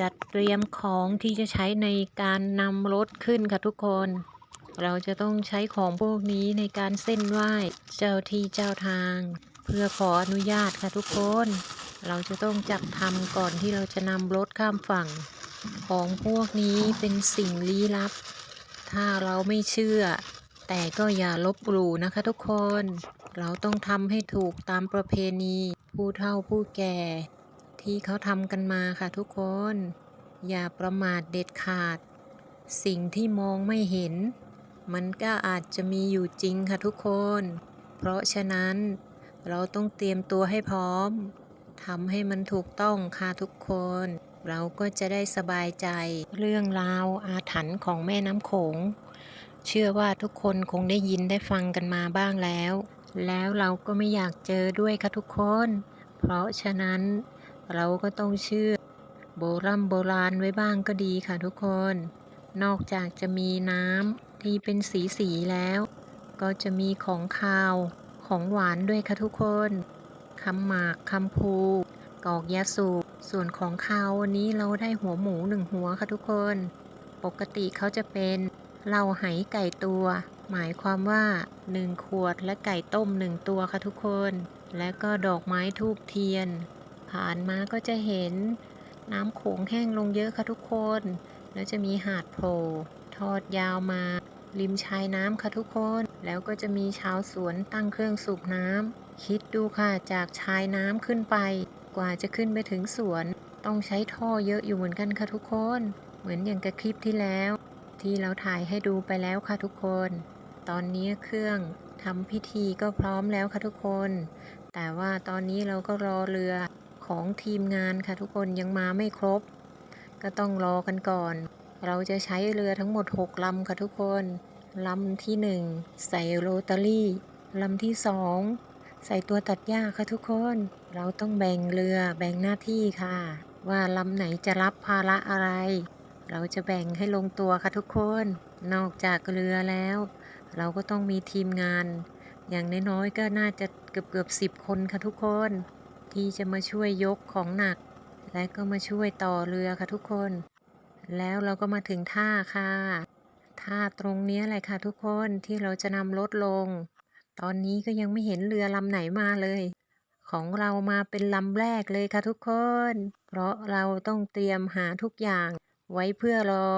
จัดเตรียมของที่จะใช้ในการนำรถขึ้นค่ะทุกคน เราจะต้องใช้ของพวกนี้ในการเส้นไหว้เจ้าที่เจ้าทาง เพื่อขออนุญาตค่ะทุกคน เราจะต้องจัดทำก่อนที่เราจะนำรถข้ามฝั่ง ของพวกนี้เป็นสิ่งลี้ลับ ถ้าเราไม่เชื่อ แต่ก็อย่าลบหลู่นะคะทุกคน เราต้องทำให้ถูกตามประเพณี ผู้เฒ่าผู้แก่ ที่เขาทำกันมาค่ะทุกคน อย่าประมาทเด็ดขาด สิ่งที่มองไม่เห็น มันก็อาจจะมีอยู่จริงค่ะทุกคน เพราะฉะนั้นเราต้องเตรียมตัวให้พร้อมทำให้มันถูกต้องค่ะทุกคน เราก็จะได้สบายใจเรื่องราวอาถรรพ์ของแม่น้ำโขง เชื่อว่าทุกคนคงได้ยินได้ฟังกันมาบ้างแล้ว แล้วเราก็ไม่อยากเจอด้วยค่ะทุกคน เพราะฉะนั้น เราก็ต้องเชื่อ โบราณโบราณไว้บ้างก็ดีค่ะทุกคน นอกจากจะมีน้ำที่เป็นสีสีแล้ว ก็จะมีของคาวของหวานด้วยค่ะทุกคนคำหมากคำพูกอกยาสูบส่วนของคาววันนี้เราได้หัวหมูหนึ่งหัวค่ะทุกคน ปกติเขาจะเป็นเหล้าไหไก่ตัว หมายความว่า 1 ขวดและไก่ต้ม 1 ตัวค่ะทุกคน และก็ดอกไม้ทูบเทียน ผ่านมาก็จะเห็นน้ำโขงแห้งลงเยอะค่ะทุกคน แล้วจะมีหาดโผล่ทอดยาวมา ริมชายน้ำค่ะทุกคน แล้วก็จะมีชาวสวนตั้งเครื่องสูบน้ำคิดดูค่ะจากชายน้ำขึ้นไป กว่าจะขึ้นไปถึงสวน ต้องใช้ท่อเยอะอยู่เหมือนกันค่ะทุกคน เหมือนอย่างกับคลิปที่แล้ว ที่เราถ่ายให้ดูไปแล้วค่ะทุกคน ตอนนี้เครื่องทำพิธีก็พร้อมแล้วค่ะทุกคน แต่ว่าตอนนี้เราก็รอเรือ ของทีมงานค่ะทุกคนยังมาไม่ครบ ก็ต้องรอกันก่อน เราจะใช้เรือทั้งหมด 6ลำค่ะทุกคนลำที่ 1 ใส่โรตารี่ลำที่ 2 ใส่ตัวตัดหญ้าค่ะทุกคน เราต้องแบ่งเรือแบ่งหน้าที่ค่ะ ว่าลำไหนจะรับภาระอะไร เราจะแบ่งให้ลงตัวค่ะทุกคน นอกจากเรือแล้ว เราก็ต้องมีทีมงาน อย่างน้อยๆก็น่าจะเกือบเกือบสิบคนค่ะทุกคน ที่จะมาช่วยยกของหนัก และก็มาช่วยต่อเรือค่ะทุกคน แล้วเราก็มาถึงท่าค่ะ ท่าตรงนี้แหละค่ะทุกคนที่เราจะนำรถลง ตอนนี้ก็ยังไม่เห็นเรือลำไหนมาเลย ของเรามาเป็นลำแรกเลยค่ะทุกคน เพราะเราต้องเตรียมหาทุกอย่างไว้เพื่อรอ